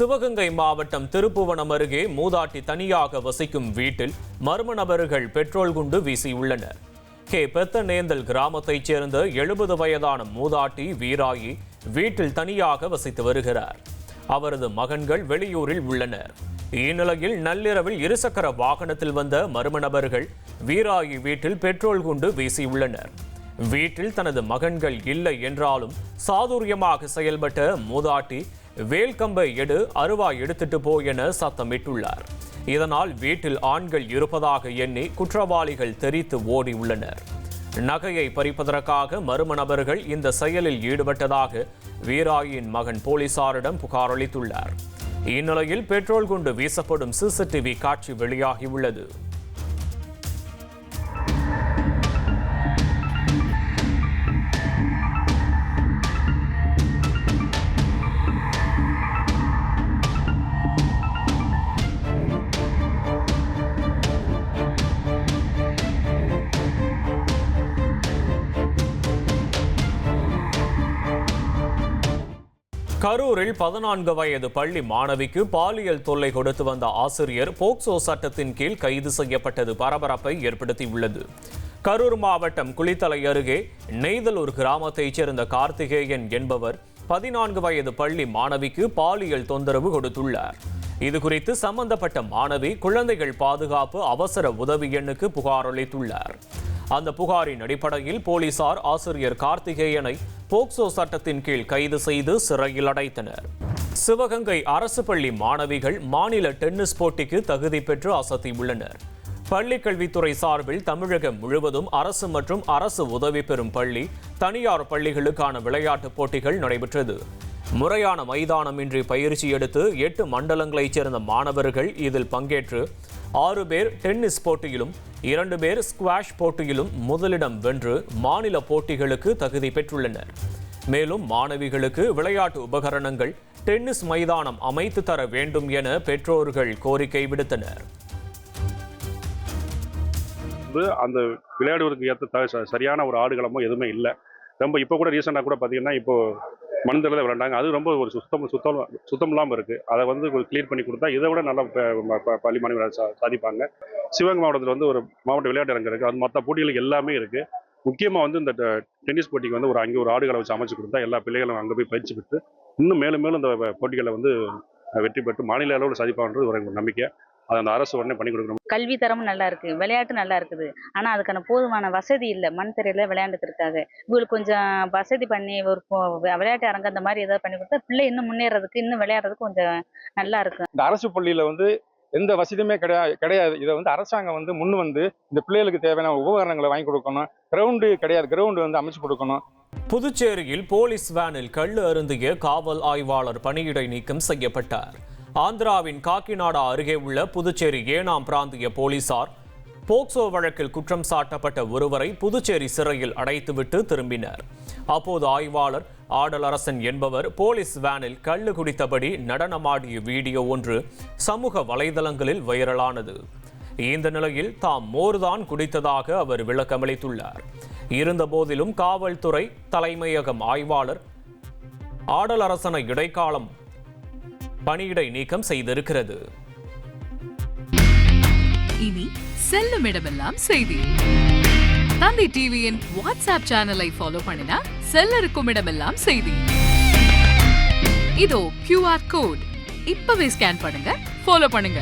சிவகங்கை மாவட்டம் திருப்புவனம் அருகே மூதாட்டி தனியாக வசிக்கும் வீட்டில் மர்ம நபர்கள் பெட்ரோல் குண்டு வீசியுள்ளனர் கே. பெத்தநேந்தல் கிராமத்தைச் சேர்ந்த எழுபது வயதான மூதாட்டி வீராயி வீட்டில் தனியாக வசித்து வருகிறார். அவரது மகன்கள் வெளியூரில் உள்ளனர். இந்நிலையில் நள்ளிரவில் இருசக்கர வாகனத்தில் வந்த மர்ம நபர்கள் வீராயி வீட்டில் பெட்ரோல் குண்டு வீசியுள்ளனர் வீட்டில் தனது மகன்கள் இல்லை என்றாலும் சாதுரியமாக செயல்பட்ட மூதாட்டி வேல்கம்பை எடு அருவா எடுத்துட்டு போ என சத்தமிட்டுள்ளார். இதனால் வீட்டில் ஆண்கள் இருப்பதாக எண்ணி குற்றவாளிகள் தெரித்து ஓடி உள்ளனர். நகையை பறிப்பதற்காக மர்ம நபர்கள் இந்த செயலில் ஈடுபட்டதாக வீராயின் மகன் போலீசாரிடம் புகார் அளித்துள்ளார். இந்நிலையில் பெட்ரோல் குண்டு வீசப்படும் சிசிடிவி காட்சி வெளியாகியுள்ளது. கரூரில் பதினான்கு வயது பள்ளி மாணவிக்கு பாலியல் தொல்லை கொடுத்து வந்த ஆசிரியர் போக்சோ சட்டத்தின் கீழ் கைது செய்யப்பட்டது பரபரப்பை ஏற்படுத்தியுள்ளது. கரூர் மாவட்டம் குளித்தலை அருகே நெய்தலூர் கிராமத்தைச் சேர்ந்த கார்த்திகேயன் என்பவர் பதினான்கு வயது பள்ளி மாணவிக்கு பாலியல் தொந்தரவு கொடுத்துள்ளார். இது குறித்து சம்பந்தப்பட்ட மாணவி குழந்தைகள் பாதுகாப்பு அவசர உதவி எண்ணுக்கு புகார் அளித்துள்ளார். அந்த புகாரின் அடிப்படையில் போலீசார் ஆசிரியர் கார்த்திகேயனை போக்சோ சட்டத்தின் கீழ் கைது செய்து சிறையில் அடைத்தனர். சிவகங்கை அரசு பள்ளி மாணவிகள் மாநில டென்னிஸ் போட்டிக்கு தகுதி பெற்று அசத்தியுள்ளனர் பள்ளிக்கல்வித்துறை சார்பில் தமிழகம் முழுவதும் அரசு மற்றும் அரசு உதவி பெறும் பள்ளி தனியார் பள்ளிகளுக்கான விளையாட்டுப் போட்டிகள் நடைபெற்றது. முறையான மைதானமின்றி பயிற்சி எடுத்து எட்டு மண்டலங்களைச் சேர்ந்த மாணவர்கள் இதில் பங்கேற்று ஆறு பேர் டென்னிஸ் போட்டியிலும் இரண்டு பேர் ஸ்குவாஷ் போட்டியிலும் முதலிடம் வென்று மாநில போட்டிகளுக்கு தகுதி பெற்றுள்ளனர். மேலும் மாணவிகளுக்கு விளையாட்டு உபகரணங்கள் டென்னிஸ் மைதானம் அமைத்து தர வேண்டும் என பெற்றோர்கள் கோரிக்கை விடுத்தனர். அந்த விளையாடுவதற்கு ஏற்ற த- ச- சரியான ஒரு ஆடுகளமோ எதுவுமே இல்லை. ரொம்ப இப்போ கூட ரீசெண்டாக கூட பார்த்தீங்கன்னா இப்போ மண்தரில் விளையாண்டாங்க. அது ரொம்ப ஒரு சுத்தம் சுத்தம் சுத்தம் இல்லாமல் இருக்குது அதை வந்து கிளியர் பண்ணி கொடுத்தா இதை விட நல்லா பள்ளி மாணவர்கள் சா சாதிப்பாங்க. சிவகங்கை மாவட்டத்தில் வந்து ஒரு மாவட்ட விளையாட்டு அரங்கு இருக்குது அது மற்ற போட்டிகளுக்கு எல்லாமே இருக்குது முக்கியமாக வந்து இந்த ட- டென்னிஸ் போட்டிக்கு வந்து ஒரு அங்கே ஒரு ஆடுகளை வச்சு அமைச்சு கொடுத்தா எல்லா பிள்ளைகளும் அங்கே போய் பயிற்சி பெற்று இன்னும் மேலும் மேலும் இந்த போட்டிகளை வந்து வெற்றி பெற்று மாநில அளவில் சாதிப்பான்றது ஒரு நம்பிக்கை. அதை அந்த அரசு உடனே பண்ணி கொடுக்கணும். கல்வி தரமும் நல்லா இருக்கு விளையாட்டு நல்லா இருக்குது. ஆனா அதுக்கான போதுமான வசதி இல்லை மண் தரையில விளையாண்டுக்கிறதுக்காக. இவங்களுக்கு கொஞ்சம் வசதி பண்ணி ஒரு விளையாட்டு அரங்கு அந்த மாதிரி ஏதாவது பண்ணி கொடுத்தா பிள்ளை இன்னும் முன்னேறதுக்கு இன்னும் விளையாடுறதுக்கு கொஞ்சம் நல்லா இருக்கும் இந்த அரசு பள்ளியில வந்து எந்த வசதியுமே கிடையாது கிடையாது. இதை வந்து அரசாங்கம் வந்து முன் வந்து இந்த பிள்ளைகளுக்கு தேவையான உபகரணங்களை வாங்கி கொடுக்கணும். கிரவுண்டு கிடையாது. கிரவுண்டு வந்து அமைச்சு கொடுக்கணும். புதுச்சேரியில் போலீஸ் வேனில் கள்ளு அருந்திய காவல் ஆய்வாளர் பணியிடை நீக்கம் செய்யப்பட்டார். ஆந்திராவின் காக்கிநாடா அருகே உள்ள புதுச்சேரி ஏனாம் பிராந்திய போலீசார் போக்சோ வழக்கில் குற்றம் சாட்டப்பட்ட ஒருவரை புதுச்சேரி சிறையில் அடைத்துவிட்டு திரும்பினர். அப்போது ஆய்வாளர் ஆடலரசன் என்பவர் போலீஸ் வேனில் கள்ளு குடித்தபடி நடனமாடிய வீடியோ ஒன்று சமூக வலைதளங்களில் வைரலானது. இந்த நிலையில் தாம் மோர்தான் குடித்ததாக அவர் விளக்கமளித்துள்ளார். இருந்தபோதிலும் காவல்துறை தலைமையகம் ஆய்வாளர் ஆடலரசனை இடைக்காலம் பணியிடை நீக்கம் செய்திருக்கிறது. இனி செல்லும் இடமெல்லாம் செய்தி. தந்தி டிவியின் வாட்ஸ்அப் சேனலை ஃபாலோ பண்ணினா செல்ல இருக்கும் இடமெல்லாம் செய்தி. இதோ கியூஆர் கோட் இப்பவே ஸ்கேன் பண்ணுங்க ஃபாலோ பண்ணுங்க.